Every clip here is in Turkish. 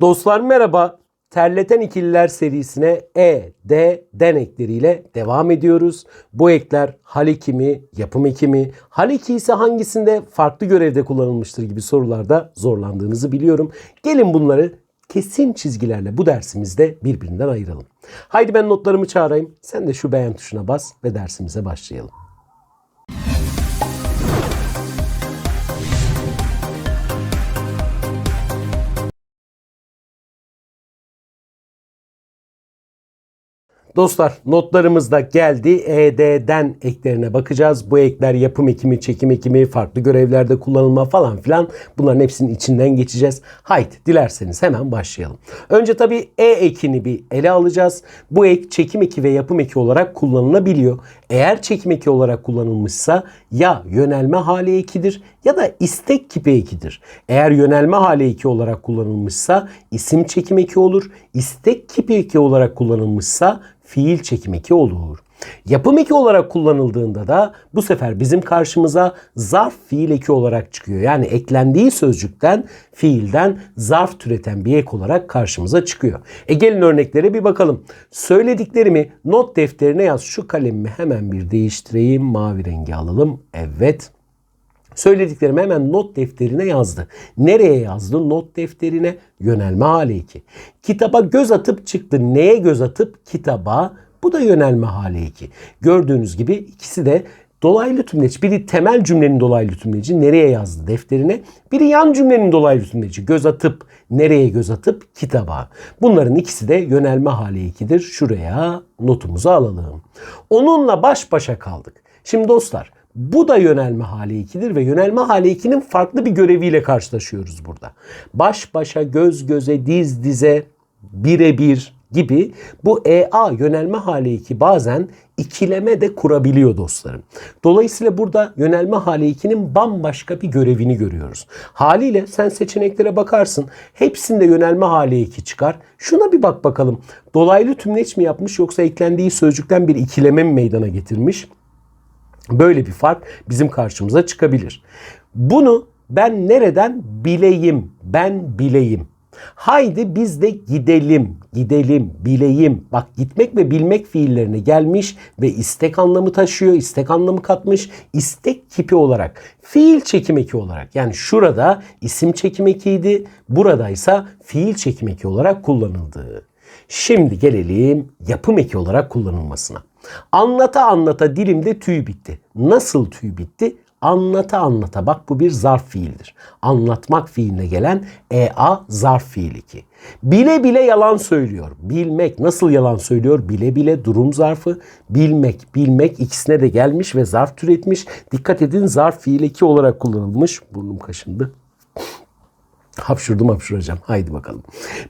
Dostlar merhaba. Terleten ikililer serisine E, D, den ekleriyle devam ediyoruz. Bu ekler hal eki mi, yapım eki mi, hal eki ise hangisinde farklı görevde kullanılmıştır gibi sorularda zorlandığınızı biliyorum. Gelin bunları kesin çizgilerle bu dersimizde birbirinden ayıralım. Haydi ben notlarımı çağırayım. Sen de şu beğen tuşuna bas ve dersimize başlayalım. Dostlar notlarımız da geldi. ED'den eklerine bakacağız. Bu ekler yapım ekimi, çekim ekimi, farklı görevlerde kullanılma falan filan. Bunların hepsinin içinden geçeceğiz. Haydi dilerseniz hemen başlayalım. Önce tabii E ekini bir ele alacağız. Bu ek çekim eki ve yapım eki olarak kullanılabiliyor. Eğer çekim eki olarak kullanılmışsa ya yönelme hali ekidir ya da istek kipi ekidir. Eğer yönelme hali eki olarak kullanılmışsa isim çekim eki olur. İstek kipi eki olarak kullanılmışsa fiil çekim eki olur. Yapım eki olarak kullanıldığında da bu sefer bizim karşımıza zarf fiil eki olarak çıkıyor. Yani eklendiği sözcükten, fiilden zarf türeten bir ek olarak karşımıza çıkıyor. E gelin örneklere bir bakalım. Söylediklerimi not defterine yaz. Şu kalemimi hemen bir değiştireyim. Mavi rengi alalım. Evet. Söylediklerimi hemen not defterine yazdı. Nereye yazdı? Not defterine yönelme hali 2. Kitaba göz atıp çıktı. Neye göz atıp? Kitaba. Bu da yönelme hali 2. Gördüğünüz gibi ikisi de dolaylı tümleç. Biri temel cümlenin dolaylı tümleci nereye yazdı defterine. Biri yan cümlenin dolaylı tümleci göz atıp nereye göz atıp kitaba. Bunların ikisi de yönelme hali 2'dir. Şuraya notumuzu alalım. Onunla baş başa kaldık. Şimdi dostlar bu da yönelme hali 2'dir ve yönelme hali 2'nin farklı bir göreviyle karşılaşıyoruz burada. Baş başa, göz göze, diz dize, birebir gibi bu EA yönelme hali 2 bazen ikileme de kurabiliyor dostlarım. Dolayısıyla burada yönelme hali 2'nin bambaşka bir görevini görüyoruz. Haliyle sen seçeneklere bakarsın. Hepsinde yönelme hali 2 çıkar. Şuna bir bak bakalım. Dolaylı tümleç mi yapmış yoksa eklendiği sözcükten bir ikileme mi meydana getirmiş? Böyle bir fark bizim karşımıza çıkabilir. Bunu ben nereden bileyim? Ben bileyim. Haydi biz de gidelim, gidelim, bileyim. Bak gitmek ve bilmek fiillerine gelmiş ve istek anlamı taşıyor, istek anlamı katmış. istek kipi olarak, fiil çekim eki olarak. Yani şurada isim çekim ekiydi, buradaysa fiil çekim eki olarak kullanıldı. Şimdi gelelim yapım eki olarak kullanılmasına. Anlata anlata dilimde tüy bitti. Nasıl tüy bitti? Anlata anlata. Bak bu bir zarf fiildir. Anlatmak fiiline gelen EA zarf fiil 2. Bile bile yalan söylüyor. Bilmek nasıl yalan söylüyor? Bile bile durum zarfı. Bilmek, bilmek ikisine de gelmiş ve zarf türetmiş. Dikkat edin zarf fiil 2 olarak kullanılmış. Burnum kaşındı. Hapşurdum hapşuracağım. Haydi bakalım.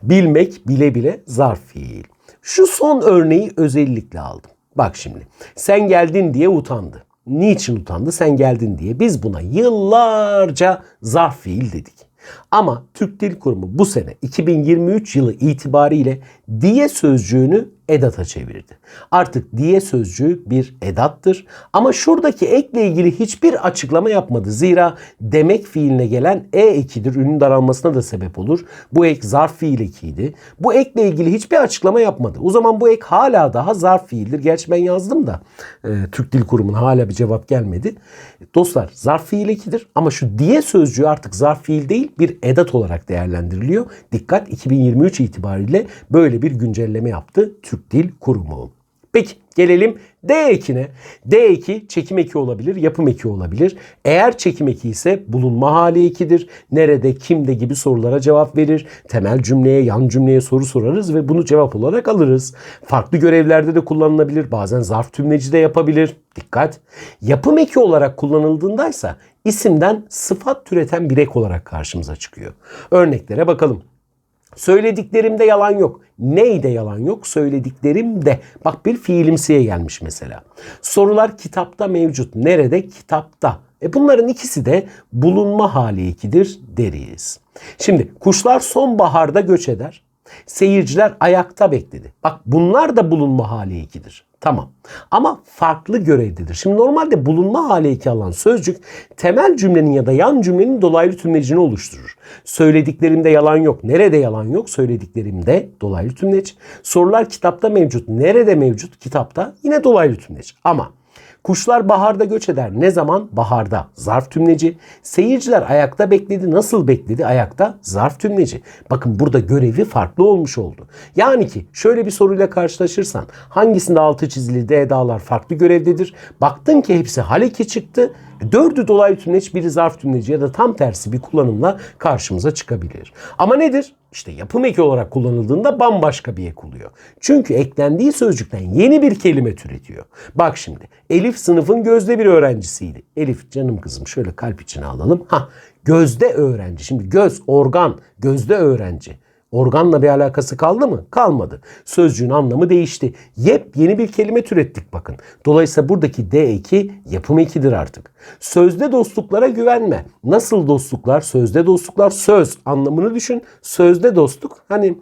Bilmek, bile bile zarf fiil. Şu son örneği özellikle aldım. Bak şimdi. Sen geldin diye utandı. Niçin utandı? Sen geldin diye. Biz buna yıllarca zarf fiil dedik. Ama Türk Dil Kurumu bu sene 2023 yılı itibariyle diye sözcüğünü edata çevirdi. Artık diye sözcüğü bir edattır. Ama şuradaki ekle ilgili hiçbir açıklama yapmadı. Zira demek fiiline gelen e ekidir. Ünün daralmasına da sebep olur. Bu ek zarf fiil ekiydi. Bu ekle ilgili hiçbir açıklama yapmadı. O zaman bu ek hala daha zarf fiildir. Gerçi ben yazdım da e, Türk Dil Kurumu'na hala bir cevap gelmedi. Dostlar zarf fiil ekidir ama şu diye sözcüğü artık zarf fiil değil bir edat olarak değerlendiriliyor. Dikkat 2023 itibariyle böyle bir güncelleme yaptı Türk Dil Kurumu. Peki gelelim D ekine. D eki çekim eki olabilir, yapım eki olabilir. Eğer çekim eki ise bulunma hali ekidir. Nerede, kimde gibi sorulara cevap verir. Temel cümleye, yan cümleye soru sorarız ve bunu cevap olarak alırız. Farklı görevlerde de kullanılabilir. Bazen zarf tümleci de yapabilir. Dikkat. Yapım eki olarak kullanıldığındaysa isimden sıfat türeten bir ek olarak karşımıza çıkıyor. Örneklere bakalım. Söylediklerimde yalan yok. Neyde yalan yok? Söylediklerimde. Bak bir fiilimsiye gelmiş mesela. Sorular kitapta mevcut. Nerede? Kitapta. E bunların ikisi de bulunma hali ikidir deriz. Şimdi kuşlar sonbaharda göç eder. Seyirciler ayakta bekledi. Bak bunlar da bulunma hali ikidir. Tamam. Ama farklı görevdedir. Şimdi normalde bulunma hali iki alan sözcük temel cümlenin ya da yan cümlenin dolaylı tümlecini oluşturur. Söylediklerimde yalan yok. Nerede yalan yok? Söylediklerimde dolaylı tümleç. Sorular kitapta mevcut. Nerede mevcut? Kitapta yine dolaylı tümleç. Ama Kuşlar baharda göç eder. Ne zaman? Baharda. Zarf tümleci. Seyirciler ayakta bekledi. Nasıl bekledi? Ayakta. Zarf tümleci. Bakın burada görevi farklı olmuş oldu. Yani ki şöyle bir soruyla karşılaşırsan hangisinde altı çizili D dağlar farklı görevdedir? Baktın ki hepsi hal eki çıktı. Dördü dolaylı tümleç, biri zarf tümleci ya da tam tersi bir kullanımla karşımıza çıkabilir. Ama nedir? İşte yapım eki olarak kullanıldığında bambaşka bir ek oluyor. Çünkü eklendiği sözcükten yeni bir kelime türetiyor. Bak şimdi Elif sınıfın gözde bir öğrencisiydi. Elif canım kızım şöyle kalp içine alalım. Ha gözde öğrenci. Şimdi göz, organ, gözde öğrenci. Organla bir alakası kaldı mı? Kalmadı. Sözcüğün anlamı değişti. Yepyeni bir kelime türettik bakın. Dolayısıyla buradaki D eki yapım ekidir artık. Sözde dostluklara güvenme. Nasıl dostluklar? Sözde dostluklar söz anlamını düşün. Sözde dostluk hani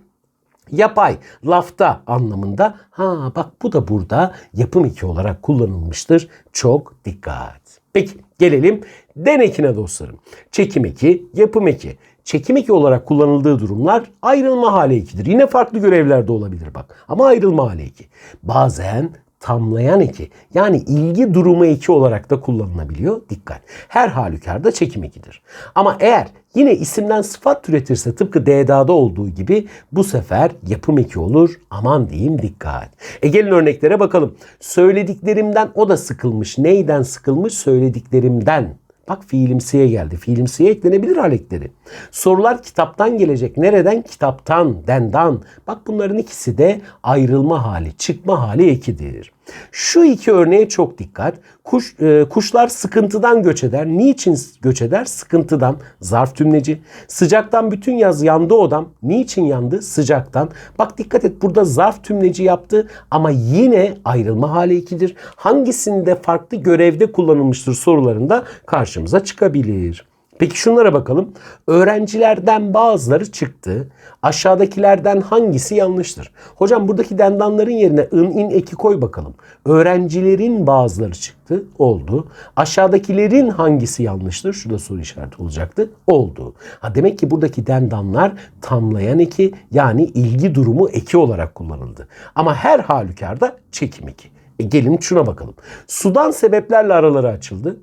yapay, lafta anlamında. Ha bak bu da burada yapım eki olarak kullanılmıştır. Çok dikkat. Peki gelelim den ekine dostlarım. Çekim eki, yapım eki. Çekim eki olarak kullanıldığı durumlar ayrılma hali ekidir. Yine farklı görevlerde olabilir bak. Ama ayrılma hali eki. Bazen tamlayan eki yani ilgi durumu eki olarak da kullanılabiliyor. Dikkat. Her halükarda çekim ekidir. Ama eğer yine isimden sıfat türetirse tıpkı D'da'da olduğu gibi bu sefer yapım eki olur. Aman diyeyim dikkat. E gelin örneklere bakalım. Söylediklerimden o da sıkılmış. Neyden sıkılmış? Söylediklerimden. Bak fiilimsiye geldi. Fiilimsiye eklenebilir halekleri. Sorular kitaptan gelecek. Nereden? Kitaptan, dendan. Bak bunların ikisi de ayrılma hali, çıkma hali ekidir. Şu iki örneğe çok dikkat. Kuş, e, kuşlar sıkıntıdan göç eder. Niçin göç eder? Sıkıntıdan. Zarf tümleci. Sıcaktan bütün yaz yandı odam. Niçin yandı? Sıcaktan. Bak dikkat et burada zarf tümleci yaptı ama yine ayrılma hali ikidir. Hangisinde farklı görevde kullanılmıştır sorularında karşımıza çıkabilir. Peki şunlara bakalım. Öğrencilerden bazıları çıktı. Aşağıdakilerden hangisi yanlıştır? Hocam buradaki dendanların yerine ın in eki koy bakalım. Öğrencilerin bazıları çıktı. Oldu. Aşağıdakilerin hangisi yanlıştır? Şurada soru işareti olacaktı. Oldu. Ha demek ki buradaki dendanlar tamlayan eki yani ilgi durumu eki olarak kullanıldı. Ama her halükarda çekim eki. E gelin şuna bakalım. Sudan sebeplerle araları açıldı.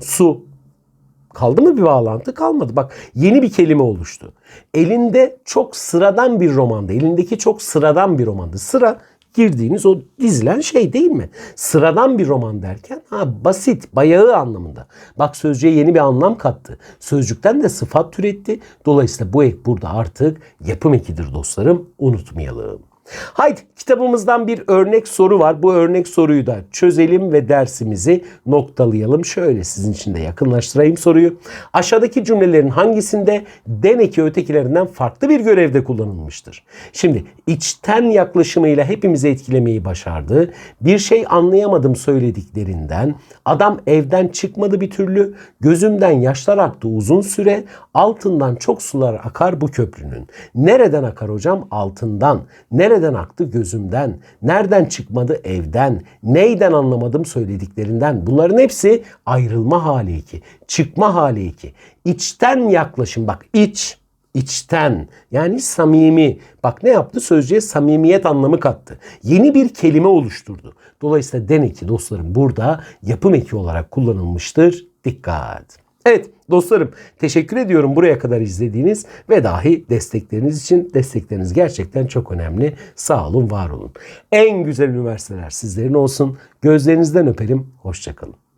Su, Kaldı mı bir bağlantı? Kalmadı. Bak yeni bir kelime oluştu. Elinde çok sıradan bir romandı. Elindeki çok sıradan bir romandı. Sıra girdiğiniz o dizilen şey değil mi? Sıradan bir roman derken ha basit, bayağı anlamında. Bak sözcüğe yeni bir anlam kattı. Sözcükten de sıfat türetti. Dolayısıyla bu ek burada artık yapım ekidir dostlarım. Unutmayalım. Haydi kitabımızdan bir örnek soru var. Bu örnek soruyu da çözelim ve dersimizi noktalayalım. Şöyle sizin için de yakınlaştırayım soruyu. Aşağıdaki cümlelerin hangisinde den eki ötekilerinden farklı bir görevde kullanılmıştır? Şimdi içten yaklaşımıyla hepimizi etkilemeyi başardı. Bir şey anlayamadım söylediklerinden. Adam evden çıkmadı bir türlü. Gözümden yaşlar aktı uzun süre. Altından çok sular akar bu köprünün. Nereden akar hocam? Altından. Nereden Nereden aktı? Gözümden. Nereden çıkmadı? Evden. Neyden anlamadım söylediklerinden. Bunların hepsi ayrılma hali iki. Çıkma hali iki. İçten yaklaşım. Bak iç, içten yani samimi. Bak ne yaptı? Sözcüğe samimiyet anlamı kattı. Yeni bir kelime oluşturdu. Dolayısıyla den eki dostlarım burada yapım eki olarak kullanılmıştır. Dikkat. Evet dostlarım teşekkür ediyorum buraya kadar izlediğiniz ve dahi destekleriniz için. Destekleriniz gerçekten çok önemli. Sağ olun, var olun. En güzel üniversiteler sizlerin olsun. Gözlerinizden öperim. Hoşçakalın.